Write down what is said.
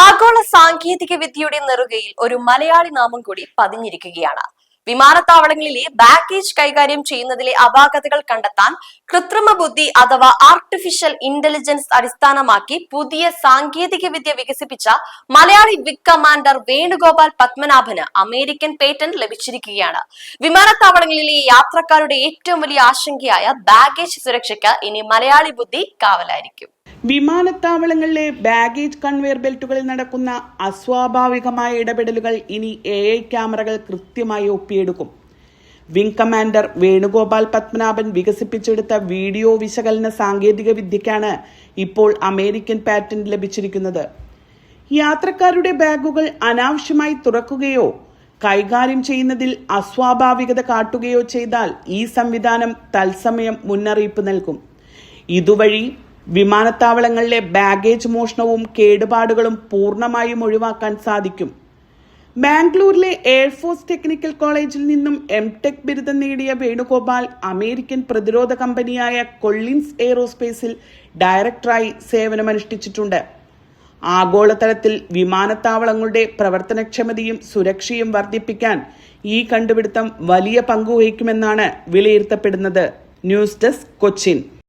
ആഗോള സാങ്കേതിക വിദ്യയുടെ നെറുകയിൽ ഒരു മലയാളി നാമം കൂടി പതിഞ്ഞിരിക്കുകയാണ്. വിമാനത്താവളങ്ങളിലെ ബാഗേജ് കൈകാര്യം ചെയ്യുന്നതിലെ അപാകതകൾ കണ്ടെത്താൻ കൃത്രിമ ബുദ്ധി അഥവാ ആർട്ടിഫിഷ്യൽ ഇന്റലിജൻസ് അടിസ്ഥാനമാക്കി പുതിയ സാങ്കേതിക വിദ്യ വികസിപ്പിച്ച മലയാളി വിഗ് കമാൻഡർ വേണുഗോപാൽ പത്മനാഭന് അമേരിക്കൻ പേറ്റന്റ് ലഭിച്ചിരിക്കുകയാണ്. വിമാനത്താവളങ്ങളിലെ യാത്രക്കാരുടെ ഏറ്റവും വലിയ ആശങ്കയായ ബാഗേജ് സുരക്ഷയ്ക്ക് ഇനി മലയാളി ബുദ്ധി കാവലായിരിക്കും. വിമാനത്താവളങ്ങളിലെ ബാഗേജ് കൺവെയർ ബെൽറ്റുകളിൽ നടക്കുന്ന അസ്വാഭാവികമായ ഇടപെടലുകൾ ഇനി എ ഐ ക്യാമറകൾ കൃത്യമായി ഒപ്പിയെടുക്കും. വിംഗ് കമാൻഡർ വേണുഗോപാൽ പത്മനാഭൻ വികസിപ്പിച്ചെടുത്ത വീഡിയോ വിശകലന സാങ്കേതിക വിദ്യയ്ക്കാണ് ഇപ്പോൾ അമേരിക്കൻ പാറ്റന്റ് ലഭിച്ചിരിക്കുന്നത്. യാത്രക്കാരുടെ ബാഗുകൾ അനാവശ്യമായി തുറക്കുകയോ കൈകാര്യം ചെയ്യുന്നതിൽ അസ്വാഭാവികത കാട്ടുകയോ ചെയ്താൽ ഈ സംവിധാനം തത്സമയം മുന്നറിയിപ്പ് നൽകും. ഇതുവഴി വിമാനത്താവളങ്ങളിലെ ബാഗേജ് മോഷണവും കേടുപാടുകളും പൂർണമായും ഒഴിവാക്കാൻ സാധിക്കും. ബാംഗ്ലൂരിലെ എയർഫോഴ്സ് ടെക്നിക്കൽ കോളേജിൽ നിന്നും എം ടെക് ബിരുദം നേടിയ വേണുഗോപാൽ അമേരിക്കൻ പ്രതിരോധ കമ്പനിയായ കൊള്ളിൻസ് എയ്റോസ്പേസിൽ ഡയറക്ടറായി സേവനമനുഷ്ഠിച്ചിട്ടുണ്ട്. ആഗോളതലത്തിൽ വിമാനത്താവളങ്ങളുടെ പ്രവർത്തനക്ഷമതയും സുരക്ഷയും വർദ്ധിപ്പിക്കാൻ ഈ കണ്ടുപിടുത്തം വലിയ പങ്കുവഹിക്കുമെന്നാണ് വിലയിരുത്തപ്പെടുന്നത്. News desk Cochin.